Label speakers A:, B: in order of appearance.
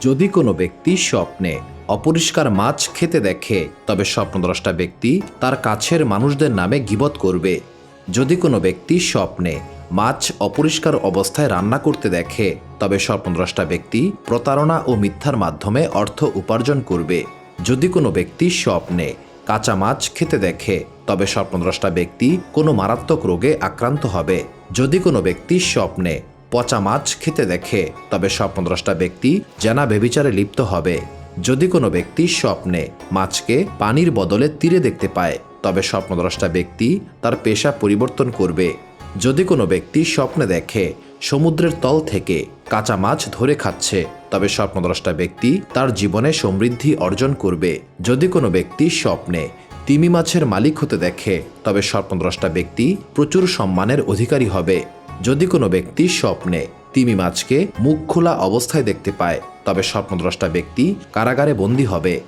A: যদি কোনো ব্যক্তি স্বপ্নে অপরিষ্কার মাছ খেতে দেখে, তবে স্বপ্নদ্রষ্টা ব্যক্তি তার কাছের মানুষদের নামে গিবত করবে। যদি কোনো ব্যক্তি স্বপ্নে মাছ অপরিষ্কার অবস্থায় রান্না করতে দেখে, তবে স্বপ্নদ্রষ্টা ব্যক্তি প্রতারণা ও মিথ্যার মাধ্যমে অর্থ উপার্জন করবে। যদি কোনো ব্যক্তি স্বপ্নে কাঁচা মাছ খেতে দেখে, তবে স্বপ্নদ্রষ্টা ব্যক্তি কোনো মারাত্মক রোগে আক্রান্ত হবে। যদি কোনো ব্যক্তি স্বপ্নে পচা মাছ খেতে দেখে, তবে স্বপ্নদ্রষ্টা ব্যক্তি জানা বেবিচারে লিপ্ত হবে। যদি কোনো ব্যক্তি স্বপ্নে মাছকে পানির বদলে তীরে দেখতে পায়, তবে স্বপ্নদ্রষ্টা ব্যক্তি তার পেশা পরিবর্তন করবে। যদি কোনো ব্যক্তি স্বপ্নে দেখে, সমুদ্রের তল থেকে কাঁচা মাছ ধরে খাচ্ছে, তবে স্বপ্নদ্রষ্টা ব্যক্তি তার জীবনে সমৃদ্ধি অর্জন করবে। যদি কোনো ব্যক্তি স্বপ্নে তিমি মাছের মালিক হতে দেখে, তবে স্বপ্নদ্রষ্টা ব্যক্তি প্রচুর সম্মানের অধিকারী হবে। যদি কোনো ব্যক্তি স্বপ্নে তিমি মাছকে মুখ খোলা অবস্থায় দেখতে পায়, তবে স্বপ্নদ্রষ্টা ব্যক্তি কারাগারে বন্দী হবে।